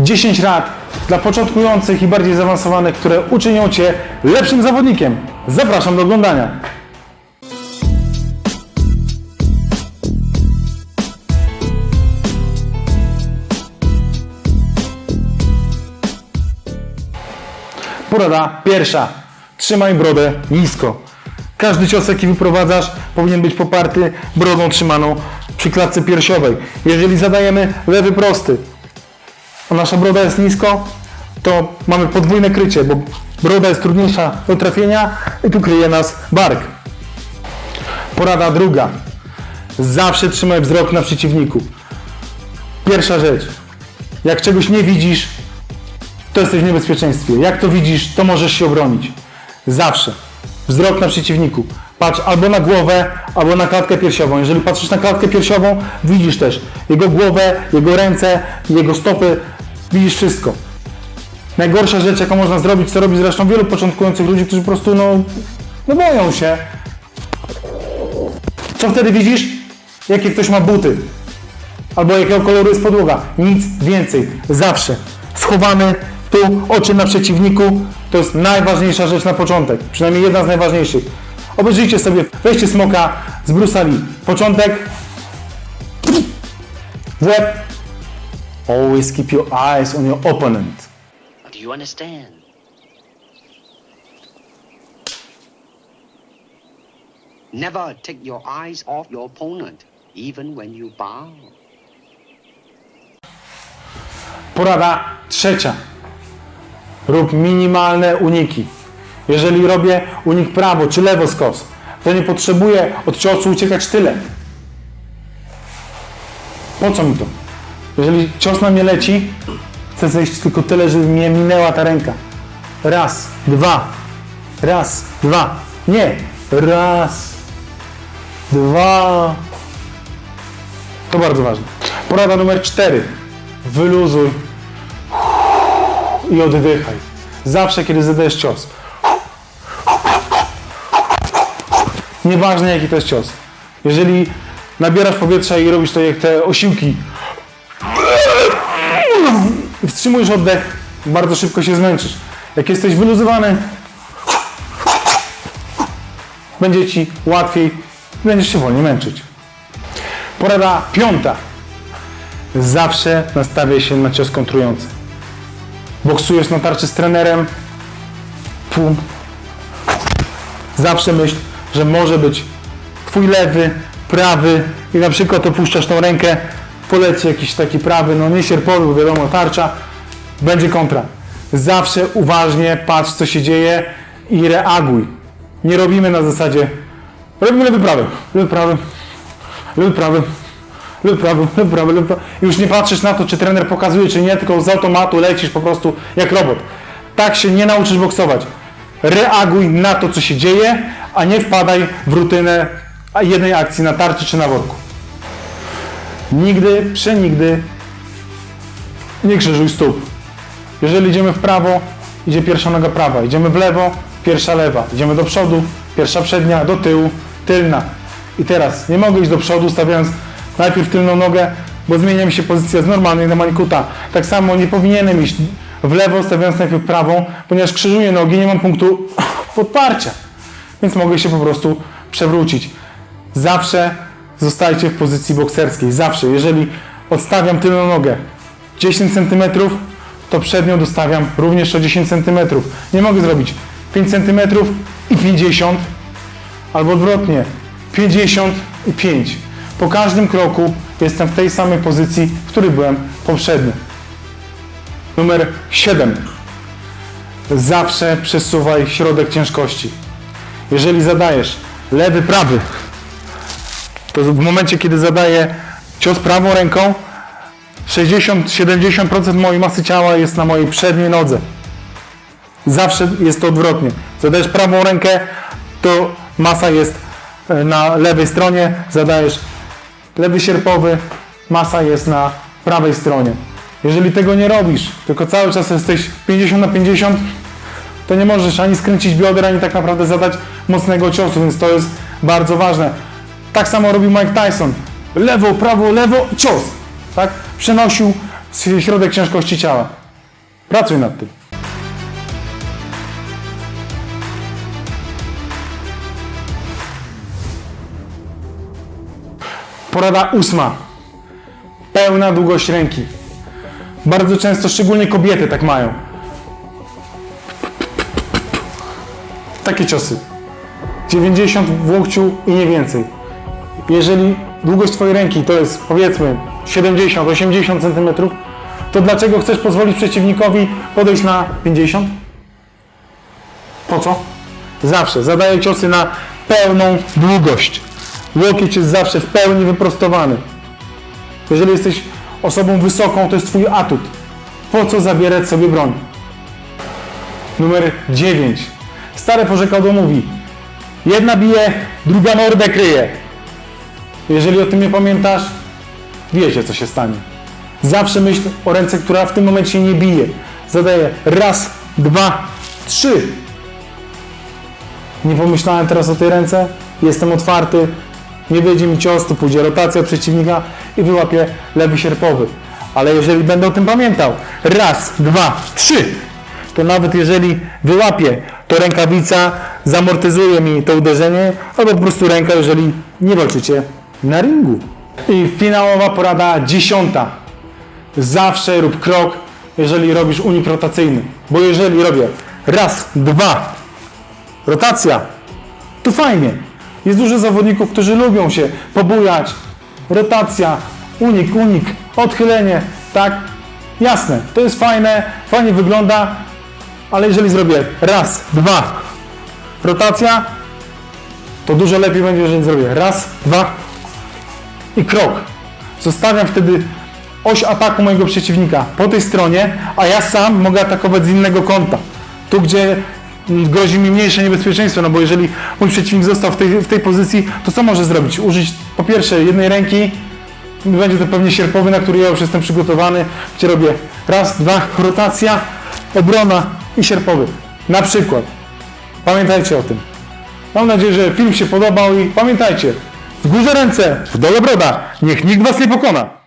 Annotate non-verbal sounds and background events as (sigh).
10 rad dla początkujących i bardziej zaawansowanych, które uczynią Cię lepszym zawodnikiem. Zapraszam do oglądania. Porada pierwsza. Trzymaj brodę nisko. Każdy cios, jaki wyprowadzasz, powinien być poparty brodą trzymaną przy klatce piersiowej. Jeżeli zadajemy lewy prosty, a nasza broda jest nisko, to mamy podwójne krycie, bo broda jest trudniejsza do trafienia i tu kryje nas bark. Porada druga. Zawsze trzymaj wzrok na przeciwniku. Pierwsza rzecz. Jak czegoś nie widzisz, to jesteś w niebezpieczeństwie. Jak to widzisz, to możesz się obronić. Zawsze. Wzrok na przeciwniku. Patrz albo na głowę, albo na klatkę piersiową. Jeżeli patrzysz na klatkę piersiową, widzisz też jego głowę, jego ręce, jego stopy. Widzisz wszystko. Najgorsza rzecz, jaką można zrobić, co robi zresztą wielu początkujących ludzi, którzy po prostu no, no boją się. Co wtedy widzisz? Jakie ktoś ma buty. Albo jakiego koloru jest podłoga. Nic więcej. Zawsze. Schowany tu, oczy na przeciwniku. To jest najważniejsza rzecz na początek. Przynajmniej jedna z najważniejszych. Obejrzyjcie sobie, weźcie smoka z Bruce'a Lee. Początek. W łeb. Always keep your eyes on your opponent. Do you understand? Never take your eyes off your opponent, even when you bow. Porada trzecia. Rób minimalne uniki. Jeżeli robię unik prawo czy lewo skos, to nie potrzebuję od ciosu uciekać tylem. Po co mi to? Jeżeli cios na mnie leci, chcę zejść tylko tyle, żeby mnie minęła ta ręka. Raz, dwa. Raz, dwa. Nie. Raz, dwa. To bardzo ważne. Porada numer cztery. Wyluzuj i oddychaj. Zawsze, kiedy zadajesz cios. Nieważne, jaki to jest cios. Jeżeli nabierasz powietrza i robisz to jak te osiłki wstrzymujesz oddech, bardzo szybko się zmęczysz. Jak jesteś wyluzowany, będzie Ci łatwiej, będziesz się wolniej męczyć. Porada piąta. Zawsze nastawiaj się na cios kontrujący. Boksujesz na tarczy z trenerem, pum. Zawsze myśl, że może być twój lewy, prawy i na przykład opuszczasz tą rękę, poleci jakiś taki prawy, no nie sierpowy, bo wiadomo, tarcza, będzie kontra. Zawsze uważnie patrz, co się dzieje i reaguj. Nie robimy na zasadzie, robimy lewy, prawy, lewy, prawy, lewy, prawy, lewy, prawy, lewy, prawy, lewy, prawy. I Już nie patrzysz na to, czy trener pokazuje, czy nie, tylko z automatu lecisz po prostu jak robot. Tak się nie nauczysz boksować. Reaguj na to, co się dzieje, a nie wpadaj w rutynę jednej akcji na tarczy czy na worku. Nigdy, przenigdy nie krzyżuj stóp. Jeżeli idziemy w prawo, idzie pierwsza noga prawa. Idziemy w lewo, pierwsza lewa. Idziemy do przodu, pierwsza przednia, do tyłu, tylna. I teraz nie mogę iść do przodu, stawiając najpierw tylną nogę, bo zmienia mi się pozycja z normalnej na manikuta. Tak samo nie powinienem iść w lewo, stawiając najpierw prawą, ponieważ krzyżuję nogi, nie mam punktu (laughs) podparcia. Więc mogę się po prostu przewrócić. Zawsze zostajcie w pozycji bokserskiej. Zawsze. Jeżeli odstawiam tylną nogę 10 cm, to przednią dostawiam również o 10 cm. Nie mogę zrobić 5 cm i 50, albo odwrotnie 50 i 5. Po każdym kroku jestem w tej samej pozycji, w której byłem poprzednio. Numer 7. Zawsze przesuwaj środek ciężkości. Jeżeli zadajesz lewy, prawy, to w momencie, kiedy zadaję cios prawą ręką, 60-70% mojej masy ciała jest na mojej przedniej nodze. Zawsze jest to odwrotnie. Zadajesz prawą rękę, to masa jest e, na lewej stronie, zadajesz lewy sierpowy, masa jest na prawej stronie. Jeżeli tego nie robisz, tylko cały czas jesteś 50 na 50, to nie możesz ani skręcić bioder, ani tak naprawdę zadać mocnego ciosu, więc to jest bardzo ważne. Tak samo robił Mike Tyson. Lewo, prawo, lewo, cios. Tak? Przenosił środek ciężkości ciała. Pracuj nad tym. Porada ósma. Pełna długość ręki. Bardzo często, szczególnie kobiety tak mają. Takie ciosy. 90 w łokciu i nie więcej. Jeżeli długość Twojej ręki to jest powiedzmy 70-80 cm, to dlaczego chcesz pozwolić przeciwnikowi podejść na 50? Po co? Zawsze zadaję ciosy na pełną długość. Łokieć jest zawsze w pełni wyprostowany. Jeżeli jesteś osobą wysoką, to jest Twój atut. Po co zabierać sobie broń? Numer 9. Stare porzekadło mówi: Jedna bije, druga mordę kryje. Jeżeli o tym nie pamiętasz, wiecie co się stanie. Zawsze myśl o ręce, która w tym momencie nie bije. Zadaję raz, dwa, trzy. Nie pomyślałem teraz o tej ręce. Jestem otwarty. Nie wyjdzie mi cios, to pójdzie rotacja przeciwnika i wyłapię lewy sierpowy. Ale jeżeli będę o tym pamiętał, raz, dwa, trzy, to nawet jeżeli wyłapię, to rękawica zamortyzuje mi to uderzenie, albo po prostu ręka, jeżeli nie walczycie na ringu. I finałowa porada dziesiąta. Zawsze rób krok, jeżeli robisz unik rotacyjny. Bo jeżeli robię raz, dwa, rotacja, to fajnie. Jest dużo zawodników, którzy lubią się pobujać. Rotacja, unik, unik, odchylenie, tak? Jasne, to jest fajne, fajnie wygląda, ale jeżeli zrobię raz, dwa, rotacja, to dużo lepiej będzie, jeżeli zrobię raz, dwa i krok. Zostawiam wtedy oś ataku mojego przeciwnika po tej stronie, a ja sam mogę atakować z innego kąta. Tu, gdzie mm, grozi mi mniejsze niebezpieczeństwo, no bo jeżeli mój przeciwnik został w tej, w tej pozycji, to co może zrobić? Użyć po pierwsze jednej ręki, będzie to pewnie sierpowy, na który ja już jestem przygotowany, gdzie robię raz, dwa, rotacja, obrona i sierpowy. Na przykład. Pamiętajcie o tym. Mam nadzieję, że film się podobał i pamiętajcie, w górze ręce, w dole broda, niech nikt was nie pokona.